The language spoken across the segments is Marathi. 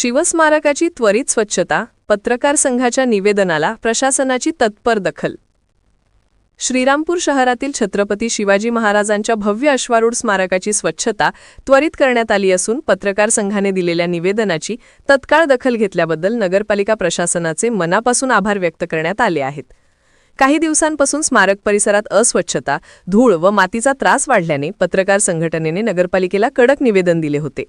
शिवस्मारकाची त्वरित स्वच्छता पत्रकार संघाच्या निवेदनाला प्रशासनाची तत्पर दखल. श्रीरामपूर शहरातील छत्रपती शिवाजी महाराजांच्या भव्य अश्वारूढ स्मारकाची स्वच्छता त्वरित करण्यात आली असून पत्रकार संघाने दिलेल्या निवेदनाची तत्काळ दखल घेतल्याबद्दल नगरपालिका प्रशासनाचे मनापासून आभार व्यक्त करण्यात आले आहेत. काही दिवसांपासून स्मारक परिसरात अस्वच्छता धूळ व मातीचा त्रास वाढल्याने पत्रकार संघटनेने नगरपालिकेला कडक निवेदन दिले होते.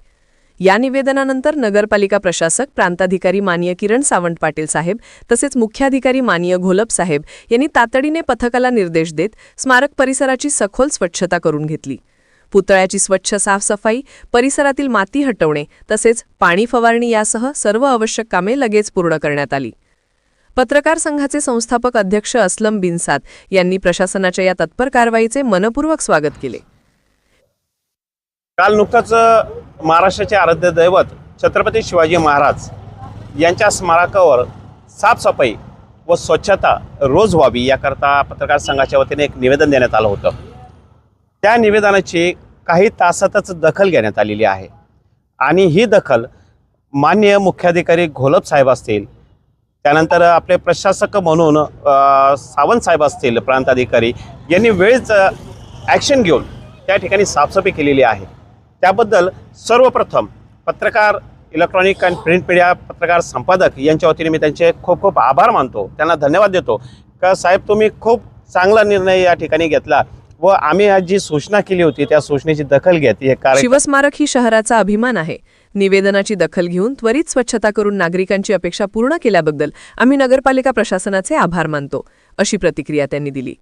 या निवेदनानंतर नगरपालिका प्रशासक प्रांताधिकारी माननीय किरण सावंत पाटील साहेब तसेच मुख्याधिकारी माननीय घोलप साहेब यांनी तातडीने पथकाला निर्देश देत स्मारक परिसराची सखोल स्वच्छता करून घेतली. पुतळ्याची स्वच्छ साफसफाई परिसरातील माती हटवणे तसेच पाणी फवारणी यासह सर्व आवश्यक कामे लगेच पूर्ण करण्यात आली. पत्रकार संघाचे संस्थापक अध्यक्ष असलम बिनसाद यांनी प्रशासनाच्या या तत्पर कारवाईचे मनपूर्वक स्वागत केले. काल नुकतंच महाराष्ट्राचे आराध्य दैवत छत्रपती शिवाजी महाराज यांच्या स्मारकावर साफसफाई व स्वच्छता रोज व्हावी याकरता पत्रकार संघाच्या वतीने एक निवेदन देण्यात आलं होतं. त्या निवेदनाची काही तासातच दखल घेण्यात आलेली आहे. आणि ही दखल मान्य मुख्याधिकारी घोलप साहेब असतील त्यानंतर आपले प्रशासक म्हणून सावंत साहेब असतील प्रांताधिकारी यांनी वेळीच ॲक्शन घेऊन त्या ठिकाणी साफसफाई केलेली आहे. त्याबद्दल सर्वप्रथम पत्रकार इलेक्ट्रॉनिक आणि प्रिंट मीडिया पत्रकार संपादक यांच्या वतीने मी त्यांचे खूप खूप आभार मानतो. त्यांना धन्यवाद देतो. का साहेब तुम्ही खूप चांगला निर्णय या ठिकाणी घेतला व आम्ही आज जी सूचना केली होती त्या सूचनेची दखल घेत हे कार्य शिवस्मारक ही शहराचा अभिमान आहे. निवेदनाची दखल घेऊन त्वरित स्वच्छता करून नागरिकांची अपेक्षा पूर्ण केल्याबद्दल आम्ही नगरपालिका प्रशासनाचे आभार मानतो अशी प्रतिक्रिया त्यांनी दिली.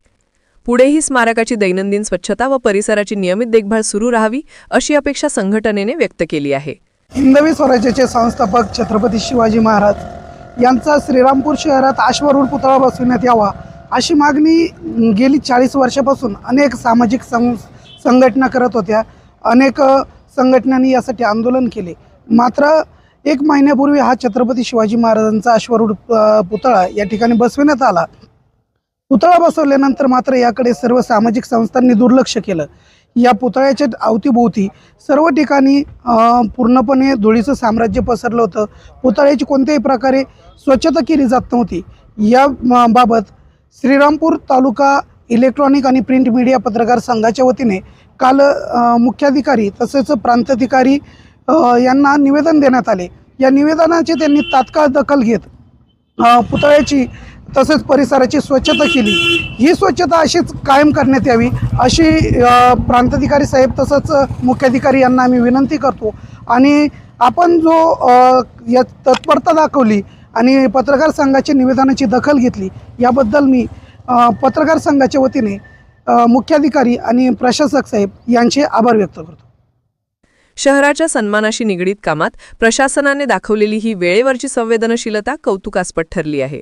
पुढेही स्मारकाची दैनंदिन स्वच्छता व परिसराची नियमित देखभाल सुरू राहावी अशी अपेक्षा संघटनेने व्यक्त केली आहे. हिंदवी स्वराज्याचे संस्थापक छत्रपती शिवाजी महाराज यांचा श्रीरामपूर शहरात अश्वरूढ पुतळा बसविण्यात यावा अशी मागणी गेली चाळीस वर्षापासून अनेक सामाजिक सं संघटना करत होत्या. अनेक संघटनांनी यासाठी आंदोलन केले. मात्र एक महिन्यापूर्वी हा छत्रपती शिवाजी महाराजांचा अश्वरूढ पुतळा या ठिकाणी बसविण्यात आला. पुतळा बसवल्यानंतर मात्र याकडे सर्व सामाजिक संस्थांनी दुर्लक्ष केलं. या पुतळ्याच्या अवतीभोवती सर्व ठिकाणी पूर्णपणे धुळीचं साम्राज्य पसरलं होतं. पुतळ्याची कोणत्याही प्रकारे स्वच्छता केली जात नव्हती. या बाबत श्रीरामपूर तालुका इलेक्ट्रॉनिक आणि प्रिंट मीडिया पत्रकार संघाच्या वतीने काल मुख्याधिकारी तसेच प्रांताधिकारी यांना निवेदन देण्यात आले. या निवेदनाची त्यांनी तात्काळ दखल घेत पुतळ्याची तसेच परिसराची स्वच्छता केली. ही स्वच्छता अशीच कायम करण्यात यावी अशी प्रांताधिकारी साहेब तसंच मुख्याधिकारी यांना आम्ही विनंती करतो. आणि आपण जो या तत्परता दाखवली आणि पत्रकार संघाच्या निवेदनाची दखल घेतली याबद्दल मी पत्रकार संघाच्या वतीने मुख्याधिकारी आणि प्रशासक साहेब यांचे आभार व्यक्त करतो. शहराच्या सन्मानाशी निगडीत कामात प्रशासनाने दाखवलेली ही वेळेवरची संवेदनशीलता कौतुकास्पद ठरली आहे.